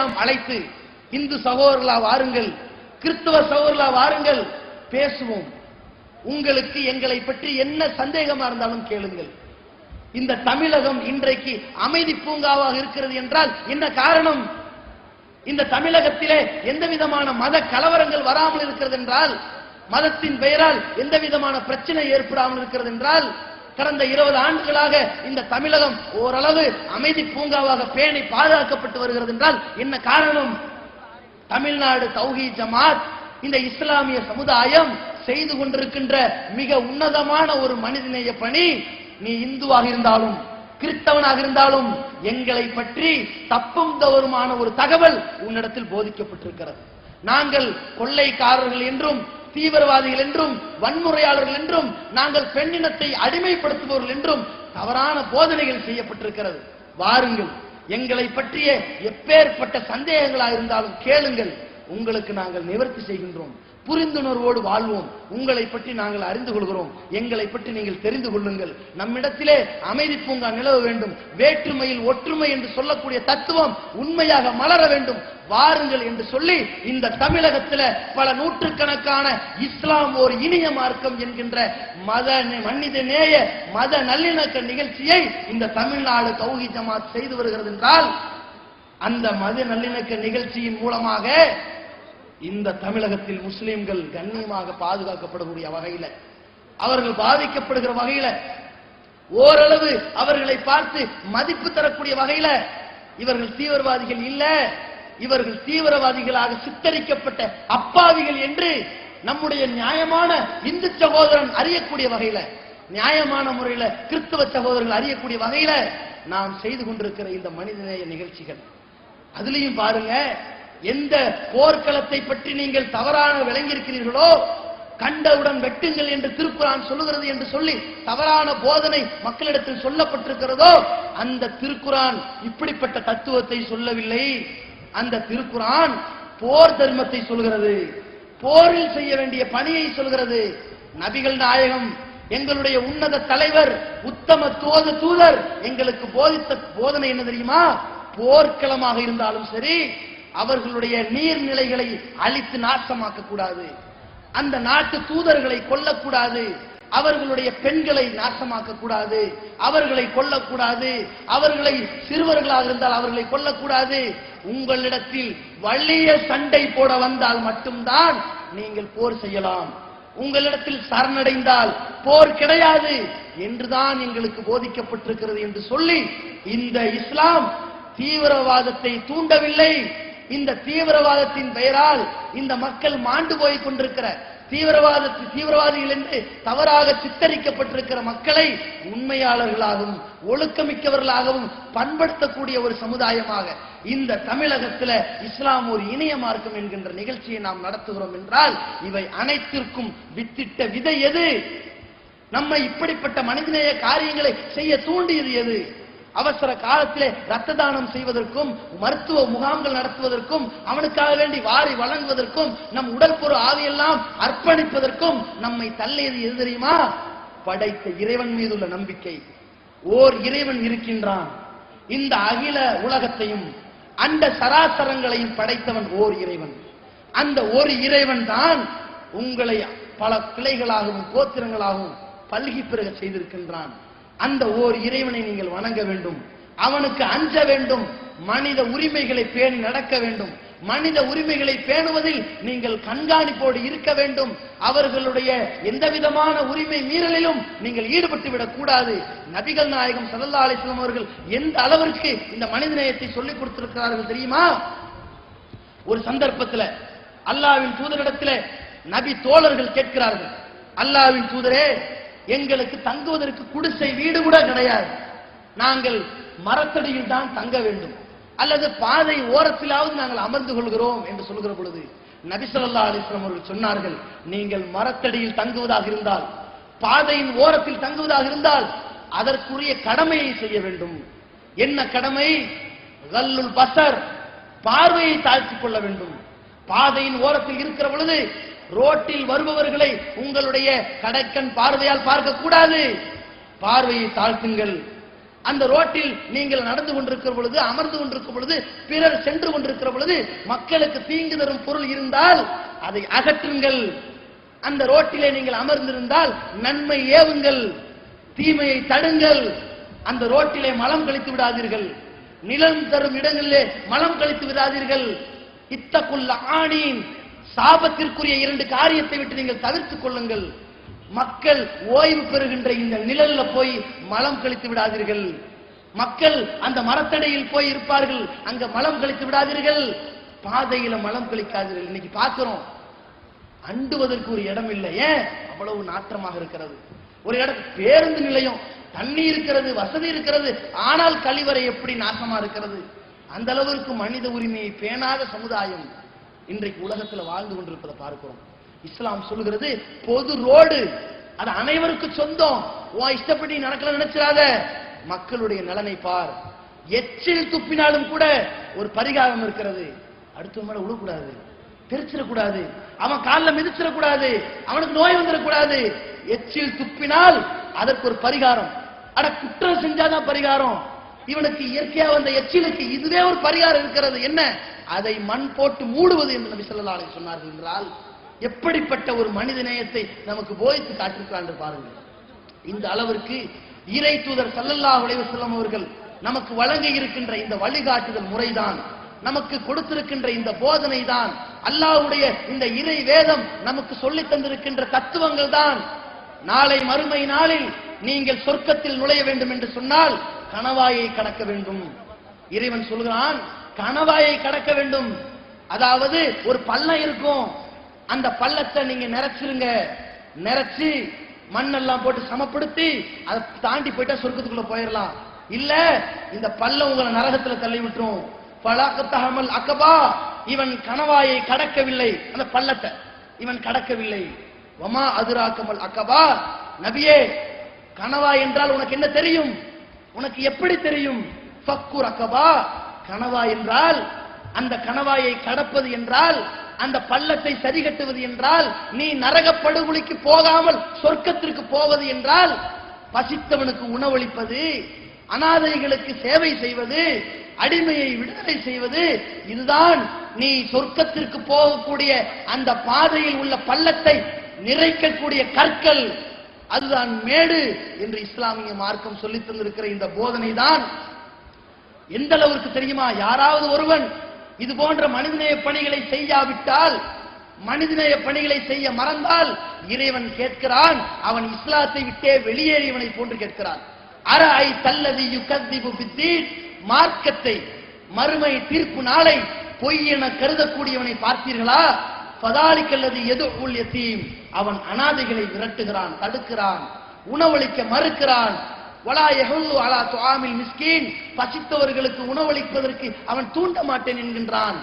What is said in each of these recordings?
எல்லாம் அழைத்து இந்து சகோதரர்களா வாருங்கள் கிறிஸ்துவ சகோதரர்களா வாருங்கள் பேசுவோம். உங்களுக்கு எங்களை பற்றி என்ன சந்தேகமா இருந்தாலும் கேளுங்கள். இந்த தமிழகம் இன்றைக்கு அமைதி பூங்காவாக இருக்கிறது என்றால் என்ன காரணம்? இந்த தமிழகத்திலே எந்த விதமான மத கலவரங்கள் வராமல் இருக்கிறது என்றால் மதத்தின் பெயரால் எந்த விதமான பிரச்சனை ஏற்படாமல் இருக்கிறது என்றால் கடந்த இருபது ஆண்டுகளாக இந்த தமிழகம் ஓரளவு அமைதி பூங்காவாக பேணி பாதுகாக்கப்பட்டு வருகிறது என்றால் என்ன காரணம்? தமிழ்நாடு தௌஹி ஜமாத் இந்த இஸ்லாமிய சமுதாயம் செய்து கொண்டிருக்கின்ற மிக உன்னதமான ஒரு மனிதநேய பணி. நீ இந்துவாக இருந்தாலும் கிறிஸ்தவனாக இருந்தாலும் எங்களை பற்றி தப்பும் தவறுமான ஒரு தகவல் உன்னிடத்தில் போதிக்கப்பட்டிருக்கிறது. நாங்கள் கொள்ளைக்காரர்கள் என்றும் தீவிரவாதிகள் என்றும் வன்முறையாளர்கள் என்றும் நாங்கள் பெண்ணினத்தை அடிமைப்படுத்துபவர்கள் என்றும் தவறான போதனைகள் செய்யப்பட்டிருக்கிறது. வாருங்கள் எங்களை பற்றிய எப்பேற்பட்ட சந்தேகங்களாக இருந்தாலும் கேளுங்கள். உங்களுக்கு நாங்கள் நிவர்த்தி செய்கின்றோம். புரிந்துணர்வோடு வாழ்வோம். உங்களை பற்றி நாங்கள் அறிந்து கொள்கிறோம். எங்களை பற்றி நீங்கள் தெரிந்து கொள்ளுங்கள். நம்மிடத்திலே அமைதி பூங்கா நிலவ வேண்டும். வேற்றுமையில் ஒற்றுமை என்று சொல்லக்கூடிய தத்துவம் உண்மையாக மலர வேண்டும். வாருங்கள் என்று சொல்லி இந்த தமிழகத்தில் பல நூற்றுக்கணக்கான இஸ்லாம் ஒரு இனிய மார்க்கம் என்கின்ற மத மனித நேய மத நல்லிணக்க நிகழ்ச்சியை இந்த தமிழ்நாடு கௌகி ஜமாத் செய்து வருகிறது என்றால் அந்த மத நல்லிணக்க நிகழ்ச்சியின் மூலமாக இந்த தமிழகத்தில் முஸ்லிம்கள் கண்ணியமாக பாதுகாக்கப்படக்கூடிய வகையில அவர்கள் பாதிக்கப்படுகிற வகையில ஓரளவு அவர்களை பார்த்து மதிப்பு தரக்கூடிய வகையில இவர்கள் தீவிரவாதிகள் இல்ல இவர்கள் தீவிரவாதிகளாக சித்தரிக்கப்பட்ட அப்பாவிகள் என்று நம்முடைய நியாயமான இந்து சகோதரன் அறியக்கூடிய வகையில நியாயமான முறையில கிறிஸ்தவ சகோதரர்கள் அறியக்கூடிய வகையில நாம் செய்து கொண்டிருக்கிற இந்த மனிதநேய நிகழ்ச்சிகள். அதுலயும் பாருங்க எந்த போர்க்களத்தை பற்றி நீங்கள் தவறான விளங்கியிருக்கிறீர்களோ கண்டவுடன் வெட்டுங்கள் என்று திருக்குறான் சொல்லுகிறது என்று சொல்லி தவறான போதனை மக்களிடத்தில் சொல்லப்பட்டிருக்கிறதோ அந்த திருக்குறான் இப்படிப்பட்ட தத்துவத்தை சொல்லவில்லை. அந்த திருக்குறான் போர் தர்மத்தை சொல்கிறது. போரில் செய்ய வேண்டிய பணியை சொல்கிறது. நபிகள் நாயகம் எங்களுடைய உன்னத தலைவர் உத்தம தோத தூதர் எங்களுக்கு போதித்த போதனை என்ன தெரியுமா? போர்க்களமாக இருந்தாலும் சரி அவர்களுடைய நீர்நிலைகளை அழித்து நாசமாக்க கூடாது அந்த நாட்டு தூதர்களை கொல்லக்கூடாது. அவர்களுடைய பெண்களை நாசமாக்க கூடாது அவர்களை கொல்லக்கூடாது. அவர்களை சிறுவர்களாக இருந்தால் அவர்களை கொல்லக்கூடாது. உங்களிடத்தில் வலிய சண்டை போட வந்தால் மட்டும்தான் நீங்கள் போர் செய்யலாம். உங்களிடத்தில் சரணடைந்தால் போர் கிடையாது என்றுதான் எங்களுக்கு போதிக்கப்பட்டிருக்கிறது என்று சொல்லி இந்த இஸ்லாம் தீவிரவாதத்தை தூண்டவில்லை. இந்த தீவிரவாதத்தின் பெயரால் இந்த மக்கள் மாண்டு போய் கொண்டிருக்கிற தீவிரவாத தீவிரவாதிகள் என்று தவறாக சித்தரிக்கப்பட்டிருக்கிற மக்களை உண்மையாளர்களாகவும் ஒழுக்கமிக்கவர்களாகவும் பண்படுத்தக்கூடிய ஒரு சமுதாயமாக இந்த தமிழகத்துல இஸ்லாம் ஒரு இணைய மார்க்கம் என்கின்ற நிகழ்ச்சியை நாம் நடத்துகிறோம் என்றால் இவை அனைத்திற்கும் வித்திட்ட விதை எது? நம்மை இப்படிப்பட்ட மனிதநேய காரியங்களை செய்ய தூண்டியது எது? அவசர காலத்திலே ரத்த தானம் செய்வதற்கும் மருத்துவ முகாம்கள் நடத்துவதற்கும் அவனுக்காக வேண்டி வாரி வழங்குவதற்கும் நம் உடல் பொரு ஆவியெல்லாம் அர்ப்பணிப்பதற்கும் நம்மை தள்ளியது எது தெரியுமா? படைத்த இறைவன் மீதுள்ள நம்பிக்கை. ஓர் இறைவன் இருக்கின்றான். இந்த அகில உலகத்தையும் அந்த சராசரங்களையும் படைத்தவன் ஓர் இறைவன். அந்த ஒரு இறைவன் தான் உங்களை பல கிளைகளாகவும் கோத்திரங்களாகவும் பல்கி பெருக செய்திருக்கின்றான். அந்த ஓர் இறைவனை நீங்கள் வணங்க வேண்டும். அவனுக்கு அஞ்ச வேண்டும். மனித உரிமைகளை பேணி நடக்க வேண்டும். மனித உரிமைகளை பேணுவதில் நீங்கள் கண்காணிப்போடு இருக்க வேண்டும். அவர்களுடைய எந்த விதமான உரிமை மீறலிலும் நீங்கள் ஈடுபட்டு விடக் கூடாது. நபிகள் நாயகம் சல்லா அலிஸ்லாம் அவர்கள் எந்த அளவிற்கு இந்த மனிதநேயத்தை சொல்லிக் கொடுத்திருக்கிறார்கள் தெரியுமா? ஒரு சந்தர்ப்பத்தில் அல்லாவின் தூதரிடத்தில் நபி தோழர்கள் கேட்கிறார்கள். அல்லாவின் தூதரே எங்களுக்கு தங்குவதற்கு குடிசை வீடு கூட கிடையாது. நாங்கள் மரத்தடியில் தான் தங்க வேண்டும். அல்லது பாதை ஓரத்திலாவது நாங்கள் அமர்ந்து கொள்கிறோம் என்று சொல்கிற பொழுது நபிசல்லா அலிஸ்லாம் அவர்கள் சொன்னார்கள் நீங்கள் மரத்தடியில் தங்குவதாக இருந்தால் பாதையின் ஓரத்தில் தங்குவதாக இருந்தால் அதற்குரிய கடமையை செய்ய வேண்டும். என்ன கடமை? பசர் பார்வையை தாழ்த்திக் கொள்ள வேண்டும். பாதையின் ஓரத்தில் இருக்கிற பொழுது ரோட்டில் வருபவர்களை உங்களுடைய கடைக்கண் பார்வையால் பார்க்க கூடாது பார்வையை தாழ்த்துங்கள். அந்த ரோட்டில் நீங்கள் நடந்து கொண்டிருக்கிற பொழுது அமர்ந்து கொண்டிருக்கும் பொழுது பிறர் சென்று கொண்டிருக்கிற பொழுது மக்களுக்கு தீங்கு தரும் பொருள் இருந்தால் அதை அகற்றுங்கள். அந்த ரோட்டிலே நீங்கள் அமர்ந்திருந்தால் நன்மை ஏவுங்கள். தீமையை தடுங்கள். அந்த ரோட்டிலே மலம் கழித்து விடாதீர்கள். நிலம் தரும் இடங்களிலே மலம் கழித்து விடாதீர்கள். இத்தக்குள்ள ஆணின். சாபத்திற்குரிய இரண்டு காரியத்தை விட்டு நீங்கள் தவிர்த்துக் கொள்ளுங்கள். மக்கள் ஓய்வு பெறுகின்ற இந்த நிழல்ல போய் மலம் கழித்து விடாதீர்கள். மக்கள் அந்த மரத்தடையில் போய் இருப்பார்கள். அங்க மலம் கழித்து விடாதீர்கள். பாதையில மலம் கழிக்காதீர்கள். இன்னைக்கு பார்க்கிறோம் அண்டுவதற்கு ஒரு இடம் இல்லை. ஏன்? அவ்வளவு நாற்றமாக இருக்கிறது. ஒரு இடம் பேருந்து நிலையம். தண்ணி இருக்கிறது வசதி இருக்கிறது. ஆனால் கழிவறை எப்படி நாசமா இருக்கிறது? அந்த அளவிற்கு மனித உரிமையை பேணாத சமுதாயம். இன்றைக்கு உலகத்துல வாழ்ந்து கொண்டிருப்பதை பார்க்கிறோம். இஸ்லாம் சொல்கிறது பொது ரோடு. அது அனைவருக்கு சொந்தம். உன் இஷ்டப்படி நடக்கல நினைச்சிடாத. மக்களுடைய நலனை பார். எச்சில் துப்பினாலும் கூட ஒரு பரிகாரம் இருக்கிறது. அடுத்த மேல விழக்கூடாது தெரிச்சிடக்கூடாது. அவன் காலில் மிதிச்சிடக்கூடாது. அவனுக்கு நோய் வந்துடக்கூடாது. எச்சில் துப்பினால் அதற்கு ஒரு பரிகாரம். அட குற்றம் செஞ்சாதான் பரிகாரம். இவனுக்கு இயற்கையா வந்த எச்சிலுக்கு இதுவே ஒரு பரிகாரம் இருக்கிறது. என்ன? அதை மண் போட்டு மூடுவது என்று நபி ஸல்லல்லாஹு சொன்னார்கள் என்றால் எப்படிப்பட்ட ஒரு மனித நேயத்தை நமக்கு போதித்து காட்டிருக்கிறான் பாருங்கள். இந்த அளவிற்கு இறை தூதர் சல்லல்லா அலைஹி வஸல்லம் அவர்கள் நமக்கு வழங்கி இருக்கின்ற இந்த வழிகாட்டுதல் முறைதான் நமக்கு கொடுத்திருக்கின்ற இந்த போதனை தான் அல்லாஹ்வுடைய இந்த இறை வேதம் நமக்கு சொல்லி தந்திருக்கின்ற தத்துவங்கள் தான். நாளை மறுமை நாளில் நீங்கள் சொர்க்கத்தில் நுழைய வேண்டும் என்று சொன்னால் கணவாயை கடக்க வேண்டும். இறைவன் சொல்கிறான் கணவாயை கடக்க வேண்டும். அதாவது ஒரு பள்ளம் இருக்கும். அந்த பள்ளத்தை நீங்க நிறைச்சிருங்க நிறைச்சு மண்ணெல்லாம் போட்டு சமப்படுத்தி அதை தாண்டி போயிட்டா சொர்க்கத்துக்குள்ள போயிடலாம். இல்ல இந்த பள்ளம் உங்களை நரகத்துல தள்ளி விட்டுரும் பலாக்கத்தகமல் அக்கபா இவன் கணவாயை கடக்கவில்லை. அந்த பள்ளத்தை இவன் கடக்கவில்லை. வமா அதுராக்கமல் அக்கபா நபியே கணவாய் என்றால் உனக்கு என்ன தெரியும்? உனக்கு எப்படி தெரியும்? ஃபக்குர் அக்கபா கனவா என்றால் அந்த கணவாயை கடப்பது என்றால் அந்த பள்ளத்தை சரிகட்டுவது என்றால் நீ நரக போகாமல் சொர்க்கத்திற்கு போவது என்றால் பசித்தவனுக்கு உணவளிப்பது அனாதைகளுக்கு சேவை செய்வது அடிமையை விடுதலை செய்வது இதுதான் நீ சொர்க்கத்திற்கு போகக்கூடிய அந்த பாதையில் உள்ள பள்ளத்தை நிறைக்கக்கூடிய கற்கள். அதுதான் மேடு என்று இஸ்லாமிய மார்க்கம் சொல்லித் தந்திருக்கிற இந்த போதனை தான் எந்த அளவிற்கு தெரியுமா? யாராவது ஒருவன் இது போன்ற மனிதநேய பணிகளை செய்யாவிட்டால் மனிதநேய பணிகளை செய்ய மறந்தால் இறைவன் கேட்கிறான் அவன் இஸ்லாத்தை விட்டே வெளியேறியவனை போன்று கேட்கிறான். அர ஐ தல்லதி யுகத்திபு பித்தீன் மார்க்கத்தை மறுமை தீர்ப்பு நாளை பொய் என கருதக்கூடியவனை பார்த்தீர்களா? பதாலிக்கல்லது எது உள் எத்தீம் அவன் அனாதைகளை விரட்டுகிறான் தடுக்கிறான் உணவளிக்க மறுக்கிறான் வலா யஹுல்லு அலா துவாமில் மிஸ்கீன் பசித்தவர்களுக்கு உணவளிப்பதற்கு அவன் தூண்ட மாட்டேன் என்கின்றான்.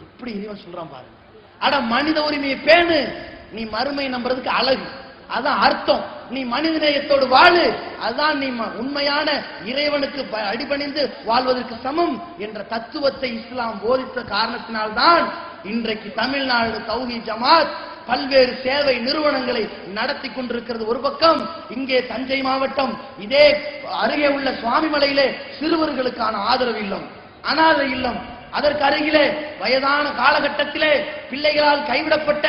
இப்படி இறைவன் சொல்றான் பாருங்க. அட மனித உரிமையை பேணு. நீ மறுமை நம்புறதுக்கு அழகு. அதான் அர்த்தம். நீ மனித நேயத்தோடு வாழு. அதான் நீ ம- உண்மையான இறைவனுக்கு ப- அடிபணிந்து வாழ்வதற்கு சமம் என்ற தத்துவத்தை இஸ்லாம் போதித்த காரணத்தினால்தான் இன்றைக்கு தமிழ்நாடு தௌஹி ஜமாத் பல்வேறு சேவை நிறுவனங்களை நடத்தி கொண்டிருக்கிறது. ஒரு பக்கம் இங்கே தஞ்சை மாவட்டம் இதே அருகே உள்ள சுவாமிமலையிலே சிறுவர்களுக்கான ஆதரவு இல்லம் அனாதை இல்லம். அதற்கு அருகிலே வயதான காலகட்டத்திலே பிள்ளைகளால் கைவிடப்பட்ட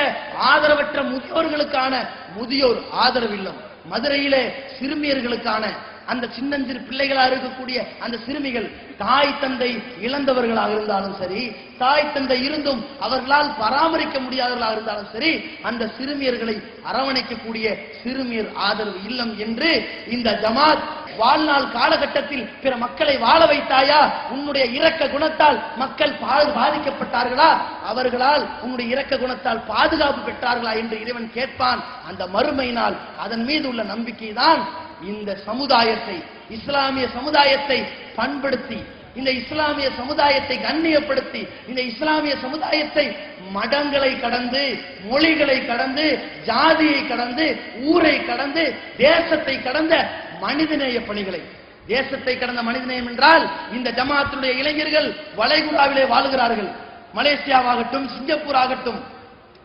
ஆதரவற்ற முதியோர்களுக்கான முதியோர் ஆதரவு இல்லம். மதுரையிலே சிறுமியர்களுக்கான அந்த சின்னஞ்சிறு பிள்ளைகளா இருக்கக்கூடிய அந்த சிறுமிகள் தாய் தந்தை இழந்தவர்களாக இருந்தாலும் சரி தாய் தந்தை இருந்தும் அவர்களால் பராமரிக்க முடியாதவர்களாக இருந்தாலும் சரி அந்த சிறுமியர்களை அரவணைக்கக்கூடிய சிறுமியர் ஆதரவு இல்லம் என்று இந்த ஜமாத் வாழ்நாள் காலகட்டத்தில் பிற மக்களை வாழ வைத்தாயா? உன்னுடைய இரக்க குணத்தால் மக்கள் பாதிக்கப்பட்டார்களா? அவர்களால் உன்னுடைய இரக்க குணத்தால் பாதுகாப்பு பெற்றார்களா? என்று இறைவன் கேட்பான். அந்த மறுமையினால் அதன் மீது உள்ள நம்பிக்கை தான் இந்த சமுதாயத்தை இஸ்லாமிய சமுதாயத்தை பண்படுத்தி இந்த இஸ்லாமிய சமுதாயத்தை கண்ணியப்படுத்தி இந்த இஸ்லாமிய சமுதாயத்தை மடங்களை கடந்து மொழிகளை கடந்து ஜாதியை கடந்து ஊரை கடந்து தேசத்தை கடந்த மனிதநேய பணிகளை. தேசத்தை கடந்த மனிதநேயம் என்றால் இந்த ஜமாத்தினுடைய இளைஞர்கள் வளைகுடாவிலே வாழுகிறார்கள். மலேசியாவாகட்டும் சிங்கப்பூர் ஆகட்டும்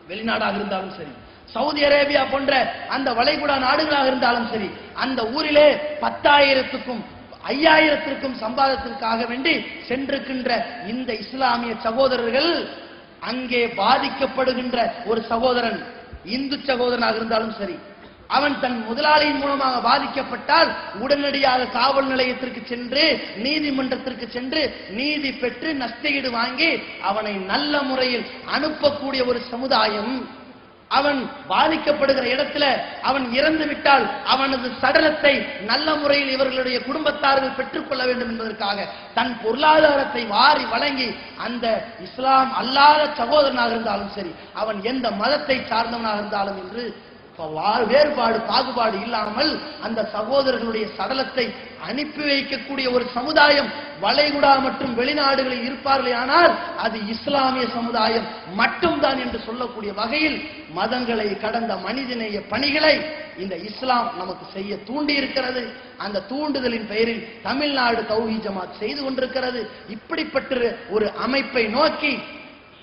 வெளிநாடாக இருந்தாலும் சரி. சவுதி அரேபியா போன்ற அந்த வளைகுடா நாடுகளாக இருந்தாலும் சரி அந்த ஊரிலே பத்தாயிரத்துக்கும் ஐயாயிரத்திற்கும் சம்பாதத்திற்காக வேண்டி சென்றிருக்கின்ற இந்த இஸ்லாமிய சகோதரர்கள் அங்கே பாதிக்கப்படுகின்ற ஒரு சகோதரன் இந்து சகோதரனாக இருந்தாலும் சரி அவன் தன் முதலாளியின் மூலமாக பாதிக்கப்பட்டால் உடனடியாக காவல் நிலையத்திற்கு சென்று நீதிமன்றத்திற்கு சென்று நீதி பெற்று நஷ்டஈடு வாங்கி அவனை நல்ல முறையில் அனுப்பக்கூடிய ஒரு சமுதாயம் அவன் பாதிக்கப்படுகிற இடத்துல அவன் இறந்து விட்டால் அவனது சடலத்தை நல்ல முறையில் இவர்களுடைய குடும்பத்தார்கள் பெற்றுக்கொள்ள வேண்டும் என்பதற்காக தன் பொருளாதாரத்தை வாரி வழங்கி அந்த இஸ்லாம் அல்லாத சகோதரனாக இருந்தாலும் சரி அவன் எந்த மதத்தை சார்ந்தவனாக இருந்தாலும் என்று வேறுபாடு பாகுபாடு இல்லாமல் அந்த சகோதரர்களுடைய சடலத்தை அனுப்பி வைக்கக்கூடிய ஒரு சமுதாயம் வளைகுடா மற்றும் வெளிநாடுகளில் இருப்பார்களே ஆனால் அது இஸ்லாமிய சமுதாயம் மட்டும்தான் என்று சொல்லக்கூடிய வகையில் மதங்களை கடந்த மனிதநேய பணிகளை இந்த இஸ்லாம் நமக்கு செய்ய தூண்டி இருக்கிறது அந்த தூண்டுதலின் பெயரில் தமிழ்நாடு தௌஹி ஜமாத் செய்து கொண்டிருக்கிறது. இப்படிப்பட்ட ஒரு அமைப்பை நோக்கி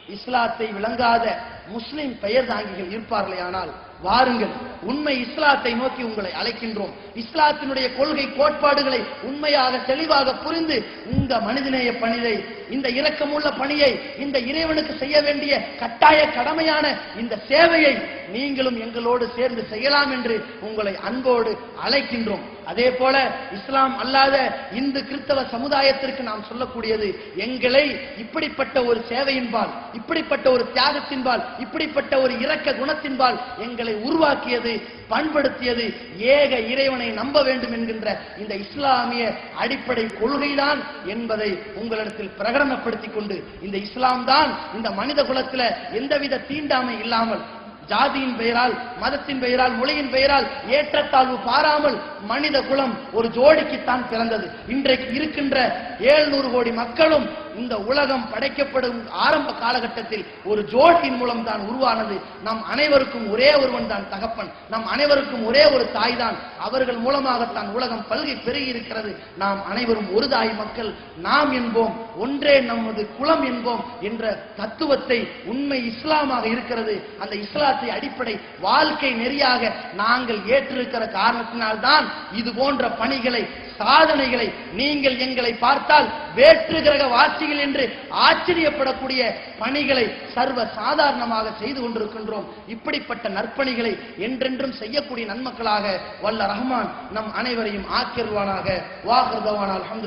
இஸ்லாத்தை விளங்காத முஸ்லிம் பெயர் தாங்கிகள் இருப்பார்களே ஆனால் வாருங்கள். உண்மை இஸ்லாத்தை நோக்கி உங்களை அழைக்கின்றோம். இஸ்லாத்தினுடைய கொள்கை கோட்பாடுகளை உண்மையாக தெளிவாக புரிந்து இந்த மனிதநேய பணியை இந்த இரக்கமுள்ள பணியை இந்த இறைவனுக்கு செய்ய வேண்டிய கட்டாய கடமையான இந்த சேவையை நீங்களும் எங்களோடு சேர்ந்து செய்யலாம் என்று உங்களை அன்போடு அழைக்கின்றோம். அதே போல இஸ்லாம் அல்லாத இந்து கிறிஸ்தவ சமுதாயத்திற்கு நாம் சொல்லக்கூடியது எங்களை இப்படிப்பட்ட ஒரு சேவையின்பால் இப்படிப்பட்ட ஒரு தியாகத்தின்பால் இப்படிப்பட்ட ஒரு இரக்க குணத்தின்பால் எங்களை உருவாக்கியது பண்படுத்தியது ஏக இறைவனை நம்ப வேண்டும் என்கின்ற இந்த இஸ்லாமிய அடிப்படை கொள்கைதான் என்பதை உங்களிடத்தில் பிரகடனப்படுத்திக் கொண்டு இந்த இஸ்லாம் தான் இந்த மனித குலத்தில் எந்தவித தீண்டாமை இல்லாமல் ஜாதியின் பெயரால் மதத்தின் பெயரால் மொழியின் பெயரால் ஏற்றத்தாழ்வு பாராமல் மனித குலம் ஒரு ஜோடிக்குத்தான் பிறந்தது. இன்றைக்கு இருக்கின்ற ஏழ்நூறு கோடி மக்களும் இந்த உலகம் படைக்கப்படும் ஆரம்ப காலகட்டத்தில் ஒரு ஜோடியின் மூலம் தான் உருவானது. நம் அனைவருக்கும் ஒரே ஒருவன் தான் தகப்பன். நம் அனைவருக்கும் ஒரே ஒரு தாய் தான் அவர்கள் மூலமாகத்தான் உலகம் பல்கி பெருகி இருக்கிறது நாம் அனைவரும் ஒரு தாய் மக்கள். நாம் என்போம் ஒன்றே நமது குலம் என்போம் என்ற தத்துவத்தை உண்மை இஸ்லாமாக இருக்கிறது. அந்த இஸ்லாத்தை அடிப்படை வாழ்க்கை நெறியாக நாங்கள் ஏற்றிருக்கிற காரணத்தினால்தான் இது போன்ற பணிகளை சாதனைகளை நீங்கள் எங்களை பார்த்தால் வேற்று கிரக வாசிகள் என்று ஆச்சரியப்படக்கூடிய பணிகளை சர்வ சாதாரணமாக செய்து கொண்டிருக்கின்றோம். இப்படிப்பட்ட நற்பணிகளை என்றென்றும் செய்யக்கூடிய நன்மக்களாக வல்ல ரஹ்மான் நம் அனைவரையும் ஆக்கிருவானாக. வாகர்தவானால் அலமது